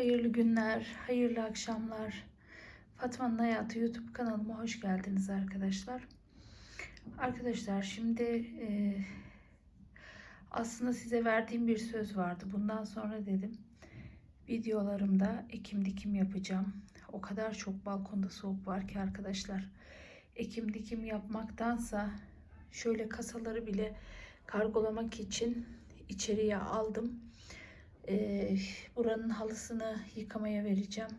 Hayırlı günler, hayırlı akşamlar. Fatma'nın Hayatı YouTube kanalıma hoş geldiniz arkadaşlar. Arkadaşlar şimdi e, aslında size verdiğim bir söz vardı. Bundan sonra dedim videolarımda ekim dikim yapacağım. O kadar çok balkonda soğuk var ki arkadaşlar. Ekim dikim yapmaktansa şöyle kasaları bile kargolamak için içeriye aldım. Ee, buranın halısını yıkamaya vereceğim.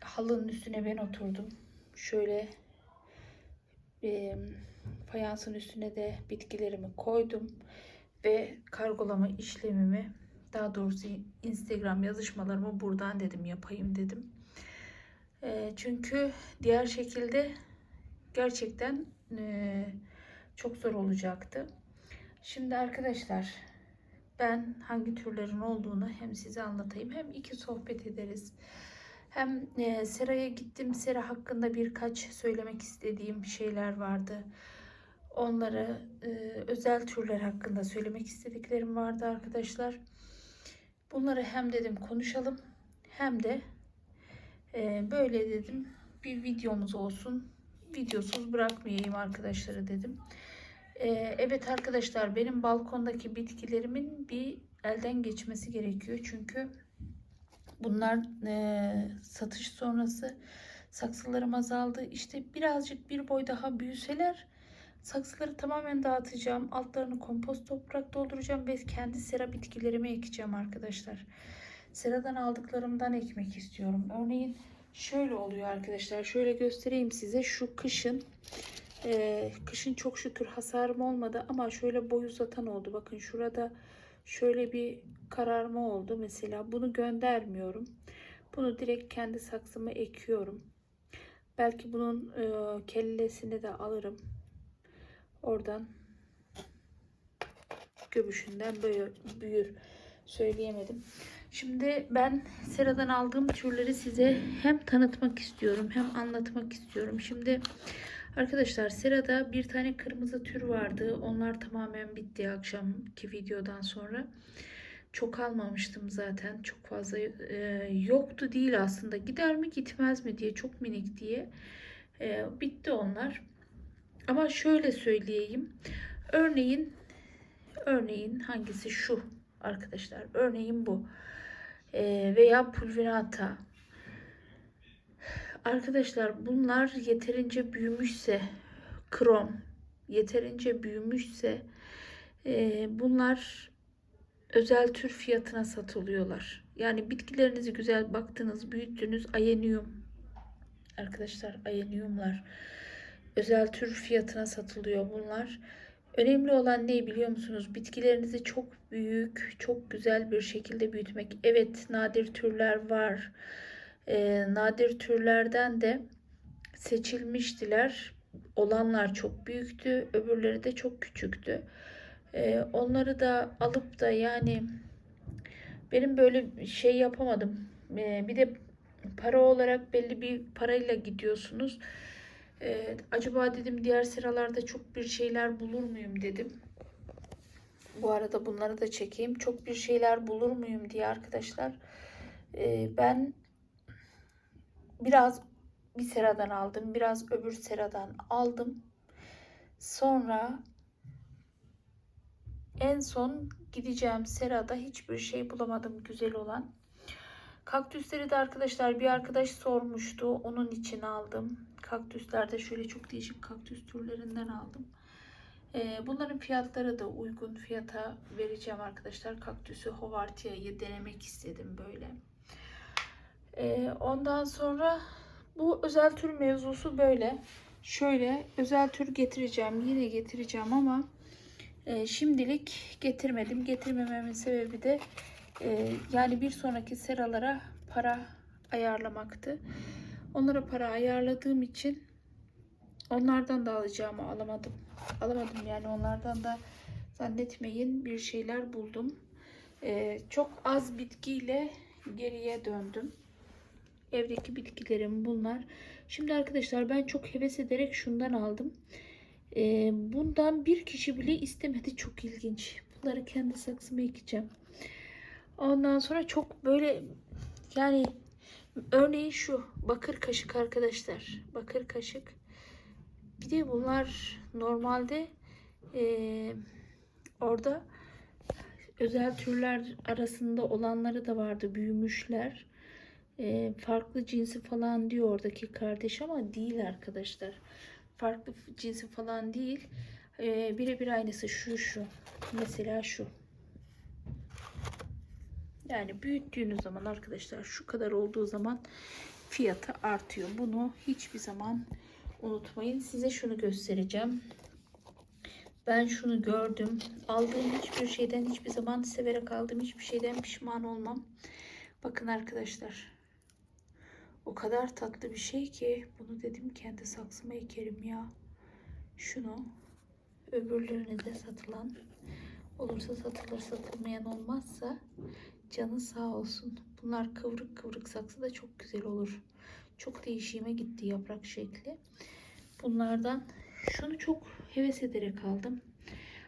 Halının üstüne ben oturdum. Şöyle e, fayansın üstüne de bitkilerimi koydum ve kargolama işlemimi daha doğrusu Instagram yazışmalarımı buradan dedim yapayım dedim. E, çünkü diğer şekilde gerçekten e, çok zor olacaktı. Şimdi arkadaşlar ben hangi türlerin olduğunu hem size anlatayım hem iki sohbet ederiz. Hem e, seraya gittim. Sera hakkında birkaç söylemek istediğim şeyler vardı. Onları e, özel türler hakkında söylemek istediklerim vardı arkadaşlar. Bunları hem dedim konuşalım hem de e, böyle dedim bir videomuz olsun. Videosuz bırakmayayım arkadaşları dedim. Ee, evet arkadaşlar benim balkondaki bitkilerimin bir elden geçmesi gerekiyor. Çünkü bunlar e, satış sonrası saksılarım azaldı. İşte birazcık bir boy daha büyüseler saksıları tamamen dağıtacağım. Altlarını kompost toprak dolduracağım ve kendi sera bitkilerimi ekeceğim arkadaşlar. Seradan aldıklarımdan ekmek istiyorum. Örneğin şöyle oluyor arkadaşlar. Şöyle göstereyim size. Şu kışın ee, kışın çok şükür hasarım olmadı ama şöyle boy uzatan oldu. Bakın şurada şöyle bir kararma oldu. Mesela bunu göndermiyorum. Bunu direkt kendi saksıma ekiyorum. Belki bunun e, kellesini de alırım. Oradan göbüşünden böyle büyür. Söyleyemedim. Şimdi ben seradan aldığım türleri size hem tanıtmak istiyorum hem anlatmak istiyorum. Şimdi Arkadaşlar serada bir tane kırmızı tür vardı. Onlar tamamen bitti akşamki videodan sonra. Çok almamıştım zaten. Çok fazla e, yoktu değil aslında. Gider mi gitmez mi diye çok minik diye. E, bitti onlar. Ama şöyle söyleyeyim. Örneğin örneğin hangisi şu arkadaşlar. Örneğin bu. E, veya pulvirata Arkadaşlar bunlar yeterince büyümüşse krom yeterince büyümüşse e, bunlar özel tür fiyatına satılıyorlar. Yani bitkilerinizi güzel baktınız, büyüttünüz. Ayenium arkadaşlar ayeniumlar özel tür fiyatına satılıyor bunlar. Önemli olan ne biliyor musunuz? Bitkilerinizi çok büyük, çok güzel bir şekilde büyütmek. Evet, nadir türler var e, nadir türlerden de seçilmiştiler. Olanlar çok büyüktü, öbürleri de çok küçüktü. E, onları da alıp da yani benim böyle şey yapamadım. E, bir de para olarak belli bir parayla gidiyorsunuz. E, acaba dedim diğer sıralarda çok bir şeyler bulur muyum dedim. Bu arada bunları da çekeyim. Çok bir şeyler bulur muyum diye arkadaşlar. E, ben biraz bir seradan aldım. Biraz öbür seradan aldım. Sonra en son gideceğim serada hiçbir şey bulamadım güzel olan. Kaktüsleri de arkadaşlar bir arkadaş sormuştu. Onun için aldım. Kaktüslerde şöyle çok değişik kaktüs türlerinden aldım. Ee, bunların fiyatları da uygun fiyata vereceğim arkadaşlar. Kaktüsü Hovartia'yı denemek istedim böyle. Ee, ondan sonra bu özel tür mevzusu böyle. Şöyle özel tür getireceğim. Yine getireceğim ama e, şimdilik getirmedim. Getirmememin sebebi de e, yani bir sonraki seralara para ayarlamaktı. Onlara para ayarladığım için onlardan da alacağımı alamadım. Alamadım yani onlardan da zannetmeyin bir şeyler buldum. Ee, çok az bitkiyle geriye döndüm. Evdeki bitkilerim bunlar. Şimdi arkadaşlar ben çok heves ederek şundan aldım. Ee, bundan bir kişi bile istemedi. Çok ilginç. Bunları kendi saksıma ekeceğim. Ondan sonra çok böyle Yani örneğin şu bakır kaşık arkadaşlar. Bakır kaşık. Bir de bunlar normalde eee, orada özel türler arasında olanları da vardı. Büyümüşler. Eee, farklı cinsi falan diyor oradaki kardeş ama değil arkadaşlar. Farklı cinsi falan değil. Eee birebir aynısı şu şu. Mesela şu. Yani büyüttüğünüz zaman arkadaşlar şu kadar olduğu zaman fiyatı artıyor. Bunu hiçbir zaman unutmayın. Size şunu göstereceğim. Ben şunu gördüm. Aldığım hiçbir şeyden hiçbir zaman severek aldığım hiçbir şeyden pişman olmam. Bakın arkadaşlar. O kadar tatlı bir şey ki bunu dedim kendi saksıma ekerim ya. Şunu öbürlerine de satılan olursa satılır satılmayan olmazsa canı sağ olsun. Bunlar kıvrık kıvrık saksı da çok güzel olur. Çok değişime gitti yaprak şekli. Bunlardan şunu çok heves ederek aldım.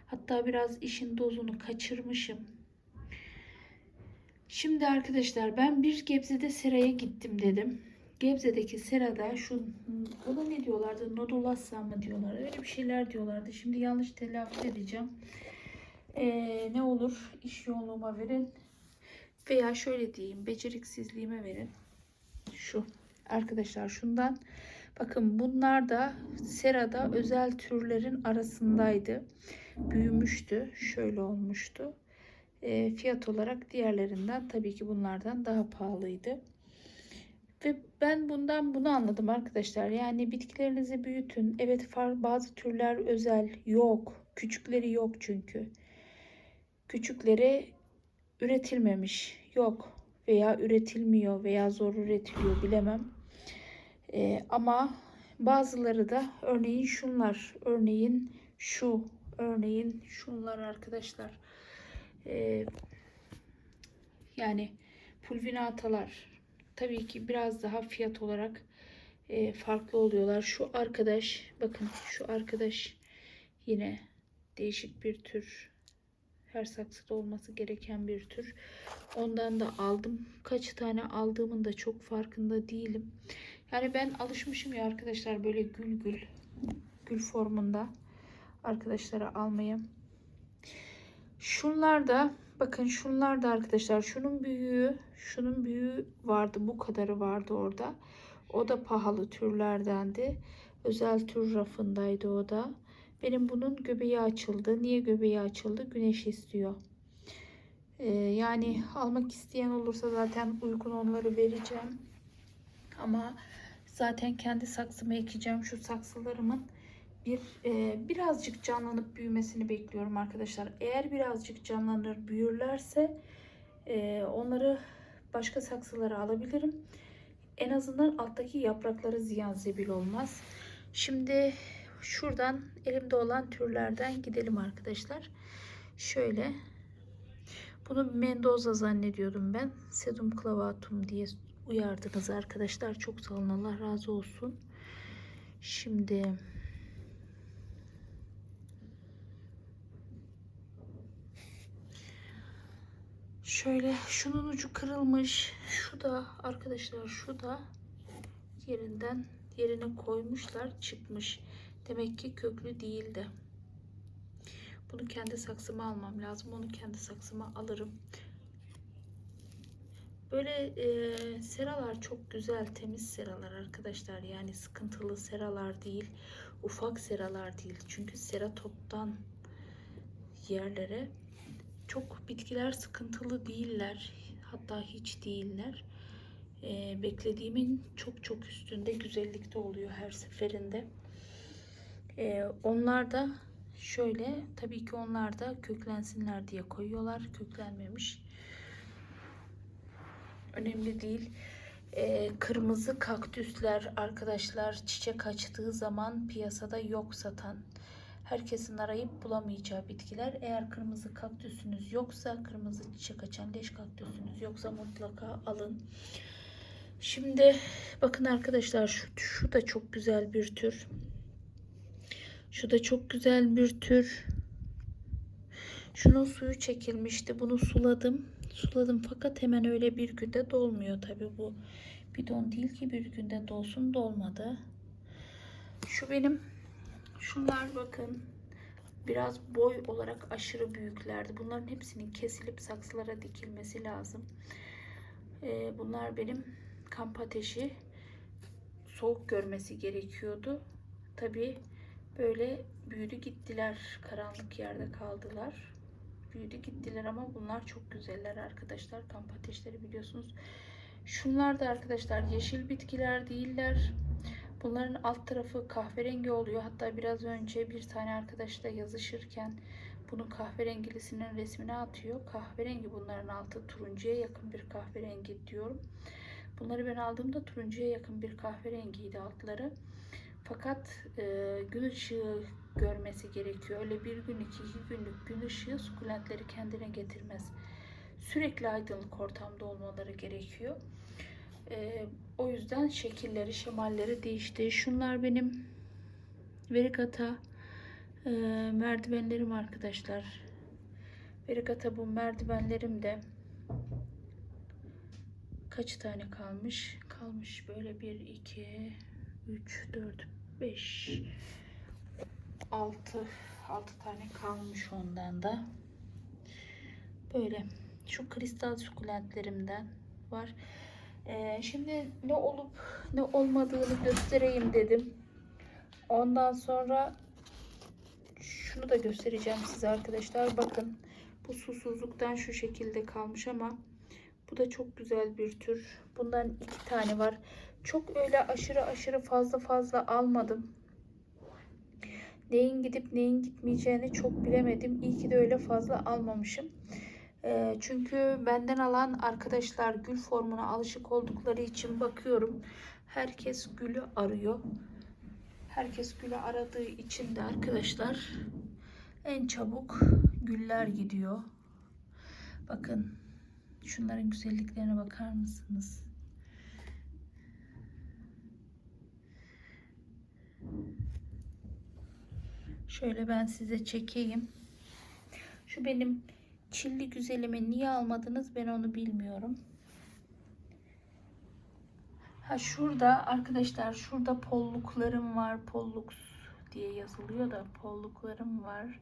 Hatta biraz işin dozunu kaçırmışım. Şimdi arkadaşlar ben bir Gebze'de seraya gittim dedim. Gebze'deki serada şu buna ne diyorlardı? Nodulassa mı diyorlar? Öyle bir şeyler diyorlardı. Şimdi yanlış telaffuz edeceğim. Ee, ne olur iş yoğunluğuma verin. Veya şöyle diyeyim beceriksizliğime verin. Şu arkadaşlar şundan bakın bunlar da serada özel türlerin arasındaydı. Büyümüştü. Şöyle olmuştu. E, fiyat olarak diğerlerinden tabii ki bunlardan daha pahalıydı. Ve ben bundan bunu anladım arkadaşlar. Yani bitkilerinizi büyütün. Evet bazı türler özel yok. Küçükleri yok çünkü. Küçükleri üretilmemiş yok veya üretilmiyor veya zor üretiliyor bilemem. Ee, ama bazıları da örneğin şunlar, örneğin şu, örneğin şunlar arkadaşlar. Ee, yani pulvinatalar tabii ki biraz daha fiyat olarak e, farklı oluyorlar. Şu arkadaş bakın şu arkadaş yine değişik bir tür her saksıda olması gereken bir tür. Ondan da aldım. Kaç tane aldığımın da çok farkında değilim. Yani ben alışmışım ya arkadaşlar böyle gül gül gül formunda arkadaşlara almaya. Şunlar da bakın şunlar da arkadaşlar şunun büyüğü şunun büyüğü vardı bu kadarı vardı orada. O da pahalı türlerdendi. Özel tür rafındaydı o da. Benim bunun göbeği açıldı. Niye göbeği açıldı? Güneş istiyor. Ee, yani almak isteyen olursa zaten uygun onları vereceğim. Ama zaten kendi saksıma ekeceğim. Şu saksılarımın bir e, birazcık canlanıp büyümesini bekliyorum arkadaşlar. Eğer birazcık canlanır büyürlerse e, onları başka saksılara alabilirim. En azından alttaki yaprakları ziyan zebil olmaz. Şimdi şuradan elimde olan türlerden gidelim arkadaşlar. Şöyle bunu Mendoza zannediyordum ben. Sedum clavatum diye uyardınız arkadaşlar. Çok sağ olun. Allah razı olsun. Şimdi şöyle şunun ucu kırılmış. Şu da arkadaşlar şu da yerinden yerine koymuşlar çıkmış. Demek ki köklü değildi. Bunu kendi saksıma almam lazım. Onu kendi saksıma alırım. Böyle e, seralar çok güzel, temiz seralar arkadaşlar. Yani sıkıntılı seralar değil, ufak seralar değil. Çünkü sera toptan yerlere çok bitkiler sıkıntılı değiller. Hatta hiç değiller. E, beklediğimin çok çok üstünde güzellikte oluyor her seferinde. Ee, onlar da şöyle tabii ki onlar da köklensinler diye koyuyorlar. Köklenmemiş. Önemli değil. Ee, kırmızı kaktüsler arkadaşlar çiçek açtığı zaman piyasada yok satan. Herkesin arayıp bulamayacağı bitkiler. Eğer kırmızı kaktüsünüz yoksa, kırmızı çiçek açan leş kaktüsünüz yoksa mutlaka alın. Şimdi bakın arkadaşlar şu, şu da çok güzel bir tür. Şu da çok güzel bir tür. Şunun suyu çekilmişti. Bunu suladım. suladım fakat hemen öyle bir günde dolmuyor tabi bu bidon değil ki bir günde dolsun dolmadı. Şu benim şunlar bakın biraz boy olarak aşırı büyüklerdi. Bunların hepsinin kesilip saksılara dikilmesi lazım. Ee, bunlar benim kamp ateşi soğuk görmesi gerekiyordu. Tabi böyle büyüdü gittiler. Karanlık yerde kaldılar. Büyüdü gittiler ama bunlar çok güzeller arkadaşlar. Kamp ateşleri biliyorsunuz. Şunlar da arkadaşlar yeşil bitkiler değiller. Bunların alt tarafı kahverengi oluyor. Hatta biraz önce bir tane arkadaşla yazışırken bunun kahverengilisinin resmini atıyor. Kahverengi bunların altı turuncuya yakın bir kahverengi diyorum. Bunları ben aldığımda turuncuya yakın bir kahverengiydi altları. Fakat e, gün ışığı görmesi gerekiyor. Öyle bir gün iki, iki günlük gün ışığı sukulentleri kendine getirmez. Sürekli aydınlık ortamda olmaları gerekiyor. E, o yüzden şekilleri, şemalleri değişti. Şunlar benim verigata e, merdivenlerim arkadaşlar. Verigata bu merdivenlerim de kaç tane kalmış? Kalmış böyle 1, 2, 3, 4, 5, 6, 6 tane kalmış ondan da. Böyle şu kristal sukulentlerimden var. Ee, şimdi ne olup ne olmadığını göstereyim dedim. Ondan sonra şunu da göstereceğim size arkadaşlar. Bakın bu susuzluktan şu şekilde kalmış ama bu da çok güzel bir tür. Bundan iki tane var. Çok öyle aşırı aşırı fazla fazla almadım. Neyin gidip neyin gitmeyeceğini çok bilemedim. İyi ki de öyle fazla almamışım. E, çünkü benden alan arkadaşlar gül formuna alışık oldukları için bakıyorum. Herkes gülü arıyor. Herkes gülü aradığı için de arkadaşlar en çabuk güller gidiyor. Bakın şunların güzelliklerine bakar mısınız? Şöyle ben size çekeyim. Şu benim çilli güzelimi niye almadınız ben onu bilmiyorum. Ha şurada arkadaşlar şurada polluklarım var. Pollux diye yazılıyor da polluklarım var.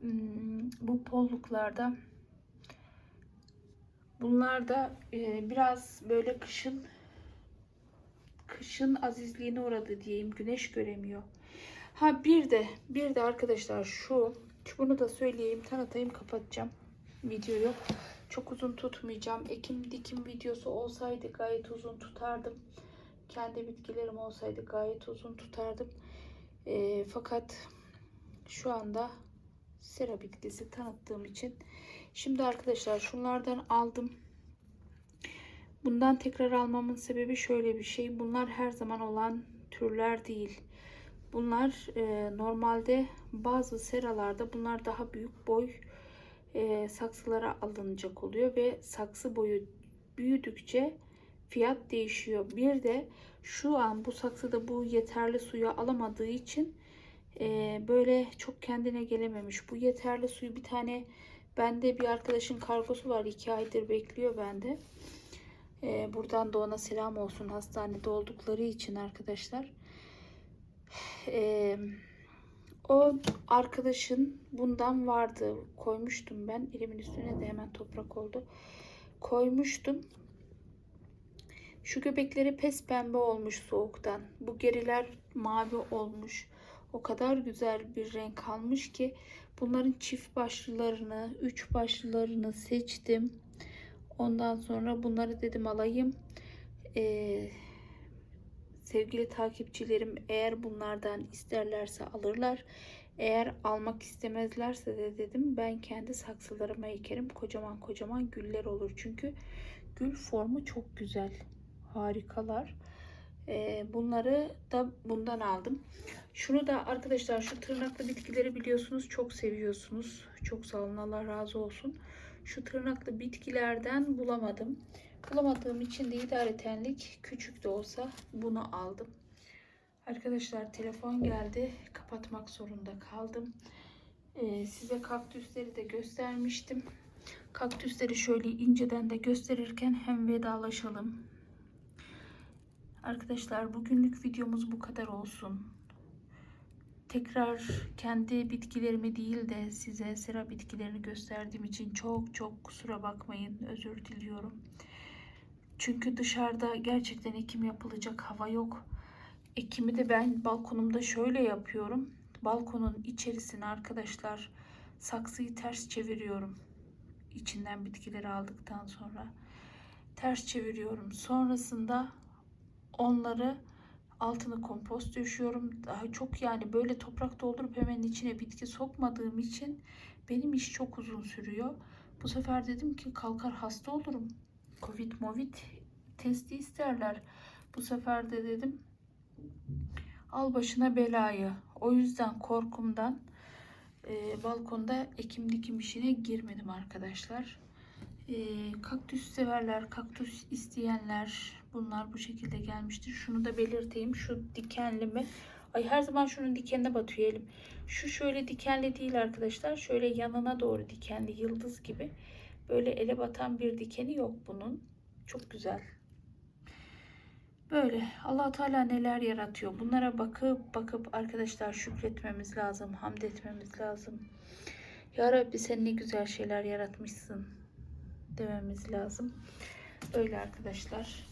Hmm, bu polluklarda bunlar da e, biraz böyle kışın kışın azizliğine uğradı diyeyim. Güneş göremiyor. Ha bir de bir de arkadaşlar şu bunu da söyleyeyim tanıtayım kapatacağım videoyu. Çok uzun tutmayacağım. Ekim dikim videosu olsaydı gayet uzun tutardım. Kendi bitkilerim olsaydı gayet uzun tutardım. E, fakat şu anda sera bitkisi tanıttığım için. Şimdi arkadaşlar şunlardan aldım. Bundan tekrar almamın sebebi şöyle bir şey. Bunlar her zaman olan türler değil. Bunlar e, normalde bazı seralarda bunlar daha büyük boy e, saksılara alınacak oluyor ve saksı boyu büyüdükçe fiyat değişiyor. Bir de şu an bu saksıda bu yeterli suyu alamadığı için e, böyle çok kendine gelememiş. Bu yeterli suyu bir tane bende bir arkadaşın kargosu var. iki aydır bekliyor bende. E, buradan da ona selam olsun hastanede oldukları için arkadaşlar. Eee o arkadaşın bundan vardı. Koymuştum ben. Elimin üstüne de hemen toprak oldu. Koymuştum. Şu göbekleri pes pembe olmuş soğuktan. Bu geriler mavi olmuş. O kadar güzel bir renk almış ki bunların çift başlılarını, üç başlılarını seçtim. Ondan sonra bunları dedim alayım. Ee, Sevgili takipçilerim eğer bunlardan isterlerse alırlar. Eğer almak istemezlerse de dedim ben kendi saksılarıma ekerim. Kocaman kocaman güller olur. Çünkü gül formu çok güzel. Harikalar. Ee, bunları da bundan aldım. Şunu da arkadaşlar şu tırnaklı bitkileri biliyorsunuz çok seviyorsunuz. Çok sağ olun Allah razı olsun. Şu tırnaklı bitkilerden bulamadım. Bulamadığım için de idaretenlik küçük de olsa bunu aldım. Arkadaşlar telefon geldi. Kapatmak zorunda kaldım. Ee, size kaktüsleri de göstermiştim. Kaktüsleri şöyle inceden de gösterirken hem vedalaşalım. Arkadaşlar bugünlük videomuz bu kadar olsun. Tekrar kendi bitkilerimi değil de size sera bitkilerini gösterdiğim için çok çok kusura bakmayın. Özür diliyorum. Çünkü dışarıda gerçekten ekim yapılacak hava yok. Ekimi de ben balkonumda şöyle yapıyorum. Balkonun içerisine arkadaşlar saksıyı ters çeviriyorum. İçinden bitkileri aldıktan sonra ters çeviriyorum. Sonrasında onları altını kompost döşüyorum. Daha çok yani böyle toprak doldurup hemen içine bitki sokmadığım için benim iş çok uzun sürüyor. Bu sefer dedim ki kalkar hasta olurum. Covid movid testi isterler. Bu sefer de dedim al başına belayı. O yüzden korkumdan e, balkonda ekim dikim işine girmedim arkadaşlar. E, kaktüs severler, kaktüs isteyenler bunlar bu şekilde gelmiştir. Şunu da belirteyim. Şu dikenli mi? Ay her zaman şunun dikenine batıyor elim. Şu şöyle dikenli değil arkadaşlar. Şöyle yanına doğru dikenli yıldız gibi. Böyle ele batan bir dikeni yok bunun. Çok güzel. Böyle allah Teala neler yaratıyor. Bunlara bakıp bakıp arkadaşlar şükretmemiz lazım. Hamd etmemiz lazım. Ya Rabbi sen ne güzel şeyler yaratmışsın dememiz lazım. Öyle arkadaşlar.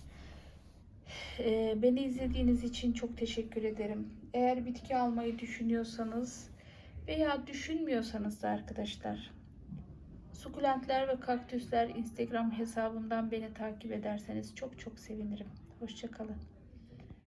Ee, beni izlediğiniz için çok teşekkür ederim. Eğer bitki almayı düşünüyorsanız veya düşünmüyorsanız da arkadaşlar sukulentler ve kaktüsler Instagram hesabımdan beni takip ederseniz çok çok sevinirim. Hoşçakalın.